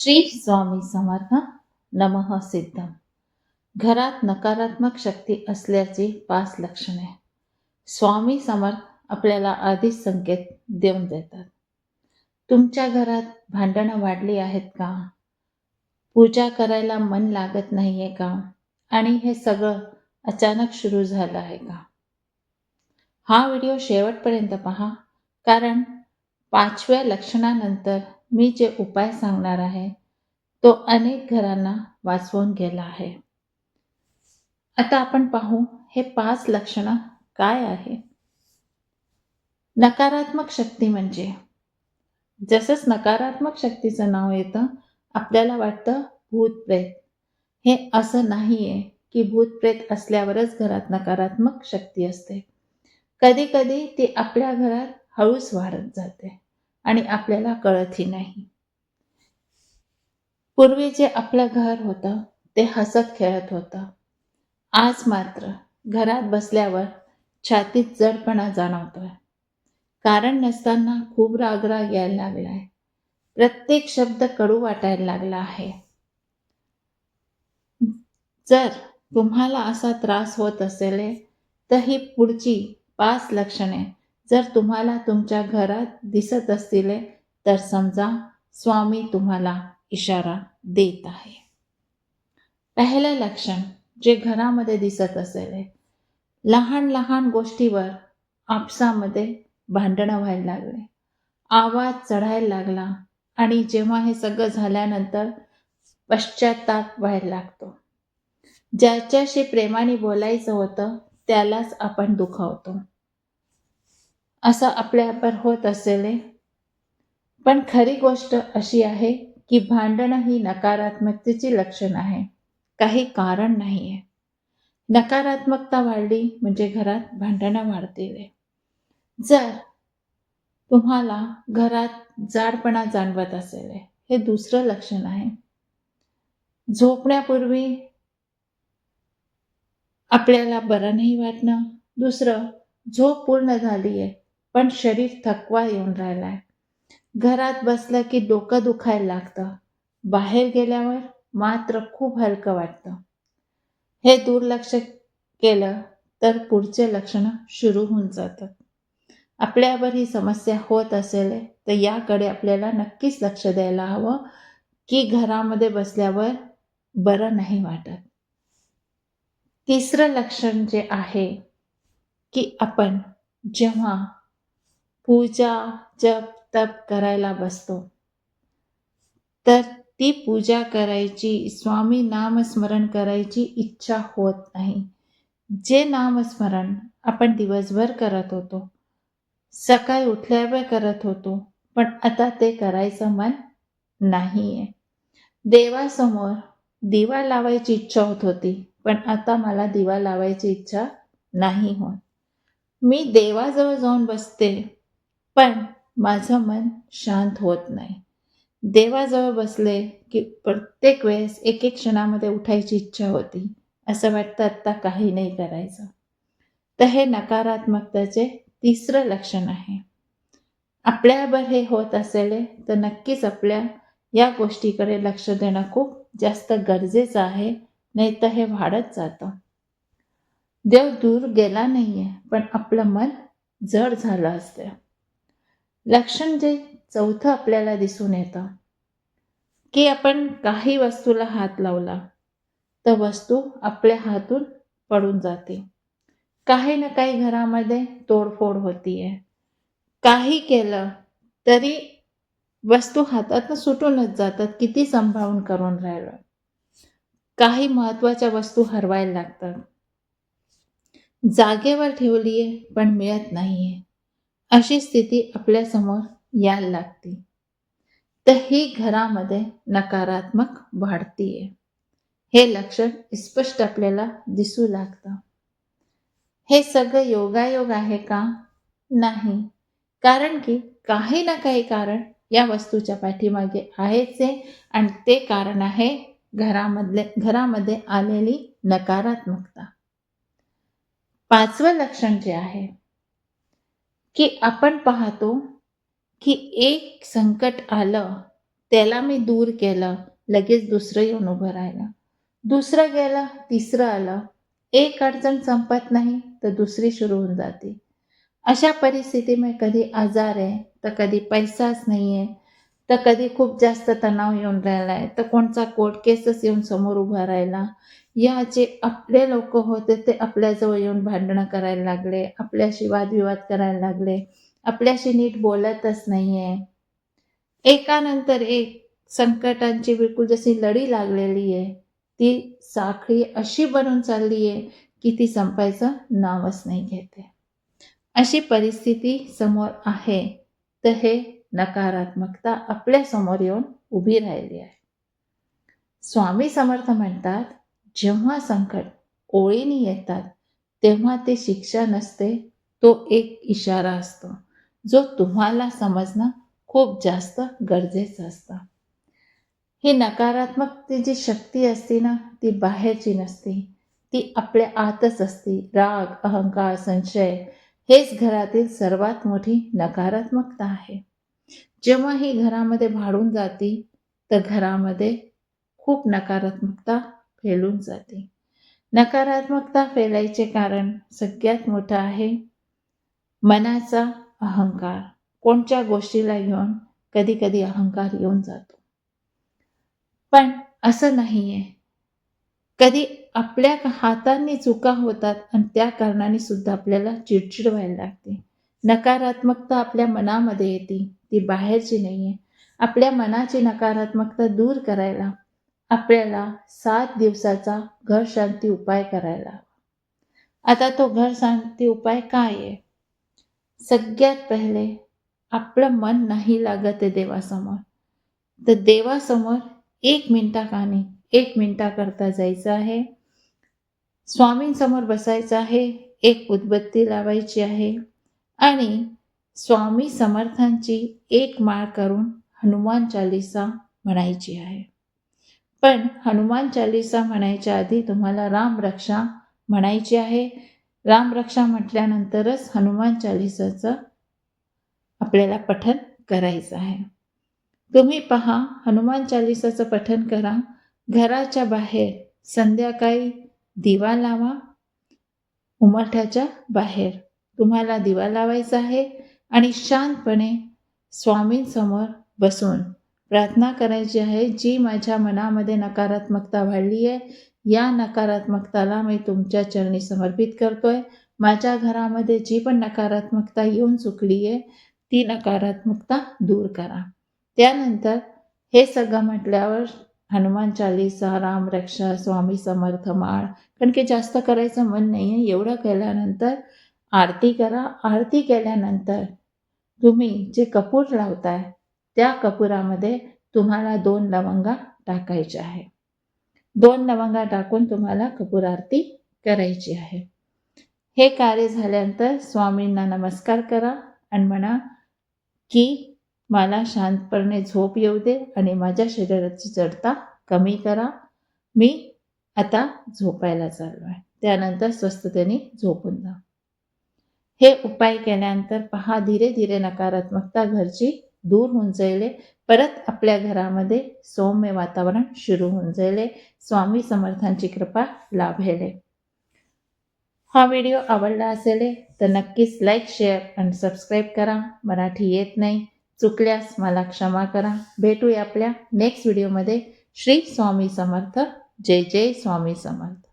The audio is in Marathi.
श्री स्वामी समर्थ नमः सिद्धम. घरात नकारात्मक शक्ती असल्याची पाच लक्षणे. स्वामी समर्थ आपल्याला आधीच संकेत देऊन देतात. तुमच्या घरात भांडणं वाढली आहेत का? पूजा करायला मन लागत नाही आहे का? आणि हे सगळं अचानक सुरू झालं आहे का? हा व्हिडिओ शेवटपर्यंत पहा कारण पाचव्या लक्षणानंतर मी जे उपाय सांगणार आहे तो अनेक घरांना वाचवून गेला आहे. आता आपण पाहू हे पाच लक्षणं काय आहे? नकारात्मक शक्ती म्हणजे? जसंच नकारात्मक शक्तीचं नाव येतं आपल्याला वाटतं भूत प्रेत हे असं नाही आहे की भूत प्रेत असल्यावरच घरात नकारात्मक शक्ती असते. कधी कधी ती आपल्या घरात हळूच वाढत जाते. आणि आपल्याला कळतही नाही. पूर्वी जे आपलं घर होतं ते हसत खेळत होतं. आज मात्र घरात बसल्यावर छातीत जडपणा जाणवतोय. कारण नसताना खूप रागराग यायला लागलाय. प्रत्येक शब्द कडू वाटायला लागला आहे. जर तुम्हाला असा त्रास होत असेल तर ही पुढची पाच लक्षणे जर तुम्हाला तुमच्या घरात दिसत असतील तर समजा स्वामी तुम्हाला इशारा देत आहे. पहिलं लक्षण जे घरामध्ये दिसत असेल लहान लहान गोष्टीवर आपसामध्ये भांडणं व्हायला लागले. आवाज चढायला लागला आणि जेव्हा हे सगळं झाल्यानंतर पश्चाताप व्हायला लागतो. ज्याच्याशी प्रेमाने बोलायचं होतं त्यालाच आपण दुखावतो. असं आपल्यावर होत असेल पण खरी गोष्ट अशी आहे की भांडणं ही नकारात्मकतेची लक्षण आहे. काही कारण नाही आहे नकारात्मकता वाढली म्हणजे घरात भांडणं वाढतील जर तुम्हाला घरात जाडपणा जाणवत असेल हे दुसरं लक्षण आहे. झोपण्यापूर्वी आपल्याला बरं नाही वाटणं. दुसरं झोप पूर्ण झाली आहे पण शरीर थकवा येऊन राहिलाय. घरात बसलं की डोकं दुखायला लागतं. बाहेर गेल्यावर मात्र खूप हलकं वाटतं. हे दुर्लक्ष केलं तर पुढचे लक्षणं सुरू होऊन जातात. आपल्यावर ही समस्या होत असेल तर याकडे आपल्याला नक्कीच लक्ष द्यायला हवं की घरामध्ये बसल्यावर बरं नाही वाटत. तिसरं लक्षण जे आहे की आपण जेव्हा पूजा जप तप करायला बसतो. तर ती पूजा करायची स्वामी नामस्मरण करायची इच्छा होत नाही. जे नामस्मरण आपण दिवसभर करत होतो सकाळी उठल्यावर करत होतो पण आता ते करायचं मन नाही आहे देवासमोर दिवा लावायची इच्छा होत होती पण आता मला दिवा लावायची इच्छा नाही होत. मी देवाजवळ जाऊन बसते पण माझं मन शांत होत नाही. देवाजवळ बसले की प्रत्येक वेळेस एक एक क्षणामध्ये उठायची इच्छा होती. असं वाटतं आत्ता काही नाही करायचं. तर हे नकारात्मकतेचे तिसरं लक्षण आहे. आपल्यावर हे होत असेल तर नक्कीच आपल्या या गोष्टीकडे लक्ष देणं खूप जास्त गरजेचं आहे नाही तर हे वाढत जातं. देव दूर गेला नाही आहे पण आपलं मन जड झालं असतं. लक्षण जे चौथं आपल्याला दिसून येतं. की आपण काही वस्तूला हात लावला तर वस्तू आपल्या हातून पडून जाते. काही ना काही घरामध्ये तोडफोड होतीये. काही केलं तरी वस्तू हातातनं सुटूनच जातात किती सांभाळून करून राहिलं. काही महत्त्वाच्या वस्तू हरवायला लागतात. जागेवर ठेवली आहे पण मिळत नाही आहे अशी स्थिती आपल्यासमोर यायला लागते. तर ही घरामध्ये नकारात्मक वाढतीये. हे लक्षण स्पष्ट आपल्याला दिसू लागतं. हे सगळं योगायोग आहे का? नाही. कारण की काही ना काही कारण या वस्तूच्या पाठीमागे आहेच आहे आणि ते कारण आहे घरामधले घरामध्ये आलेली नकारात्मकता. पाचवं लक्षण जे आहे की आपण पाहतो की एक संकट आलं त्याला मी दूर केलं लगेच दुसरं येऊन उभं राहिलं. दुसरं गेलं तिसरं आलं. एक अडचण संपत नाही तर दुसरी सुरू होऊन जाते. अशा परिस्थितीमध्ये कधी आजार आहे तर कधी पैसाच नाही आहे तर कधी खूप जास्त तणाव येऊन राहिला आहे. तर कोणचा कोर्ट केसच येऊन समोर उभा राहिला? या जे आपले लोक होते ते आपल्याजवळ येऊन भांडणं करायला लागले. आपल्याशी वादविवाद करायला लागले. आपल्याशी नीट बोलतच नाही आहे एकानंतर एक संकटांची बिलकुल जशी लढी लागलेली आहे ती साखळी अशी बनून चालली आहे की ती संपायचं नावच नाही घेते. अशी परिस्थिती समोर आहे. तर हे नकारात्मकता आपल्यासमोर येऊन उभी राहिली आहे. स्वामी समर्थ म्हणतात जेव्हा संकट ओळीने येतात तेव्हा ते शिक्षा नसते तो एक इशारा असतो जो तुम्हाला समजणं खूप जास्त गरजेचं असतं. ही नकारात्मकतेची जी शक्ती असते ना ती बाहेरची नसते ती आपल्या आतच असते. राग अहंकार संशय हेच घरातील सर्वात मोठी नकारात्मकता आहे. जेव्हा ही घरामध्ये भाडून जाते तर घरामध्ये खूप नकारात्मकता फैलून जाते. नकारात्मकता फैलायचे कारण सगळ्यात मोठं आहे मनाचा अहंकार. कोणत्या गोष्टीला घेऊन कधी कधी अहंकार येऊन जातो. पण असं नाही आहे कधी आपल्या हातांनी चुका होतात आणि त्या कारणाने सुद्धा आपल्याला चिडचिड व्हायला लागते. नकारात्मकता आपल्या मनामध्ये येते. ती बाहेरची नाही आहे आपल्या मनाची नकारात्मकता दूर करायला आपल्याला सात दिवसाचा घर शांती उपाय करायला. आता तो घर शांती उपाय काय आहे? सगळ्यात पहिले आपलं मन नाही लागत आहे देवासमोर. तर देवासमोर एक मिनिटाकाने एक मिनिटाकरता जायचं आहे. स्वामींसमोर बसायचं आहे एक उदबत्ती लावायची आहे. आणि स्वामी समर्थांची एक माळ करून हनुमान चालिसा म्हणायची आहे. पण हनुमान चालिसा म्हणायच्या आधी तुम्हाला रामरक्षा म्हणायची आहे. रामरक्षा म्हटल्यानंतरच हनुमान चालिसाचं आपल्याला पठन करायचं आहे. तुम्ही पहा हनुमान चालिसाचं पठन करा. घराच्या बाहेर संध्याकाळी दिवा लावा. उमरठ्याच्या बाहेर तुम्हाला दिवा लावायचा आहे. आणि शांतपणे स्वामींसमोर बसून प्रार्थना करायची आहे जी माझ्या मनामध्ये नकारात्मकता वाढली आहे या नकारात्मकताला मी तुमच्या चरणी समर्पित करतो आहे माझ्या घरामध्ये जी पण नकारात्मकता येऊन चुकली आहे ती नकारात्मकता दूर करा. त्यानंतर हे सगळं म्हटल्यावर हनुमान चालिसा रामरक्षा स्वामी समर्थ माळ कारण की जास्त करायचं मन नाही आहे एवढं केल्यानंतर आरती करा. आरती केल्यानंतर तुम्ही जे कपूर लावताय त्या कपुरामध्ये तुम्हाला दोन लवंगा टाकायच्या आहे. दोन लवंगा टाकून तुम्हाला कपूर आरती करायची आहे. हे कार्य झाल्यानंतर स्वामींना नमस्कार करा आणि म्हणा की मला शांतपणे झोप येऊ दे आणि माझ्या शरीराची जडता कमी करा. मी आता झोपायला चाललो आहे त्यानंतर स्वस्ततेने झोपून जा. हे उपाय केल्यानंतर पहा धीरे धीरे नकारात्मकता घरची दूर होऊन जाईल परत आपल्या घरामध्ये सौम्य वातावरण सुरू होऊन जाईल स्वामी समर्थांची कृपा लाभेले. हा व्हिडिओ आवडला असेल तर नक्कीच लाईक शेअर आणि सबस्क्राईब करा. मराठी येत नाही. चुकल्यास मला क्षमा करा. भेटूया आपल्या नेक्स्ट व्हिडिओमध्ये श्री स्वामी समर्थ. जय जय स्वामी समर्थ.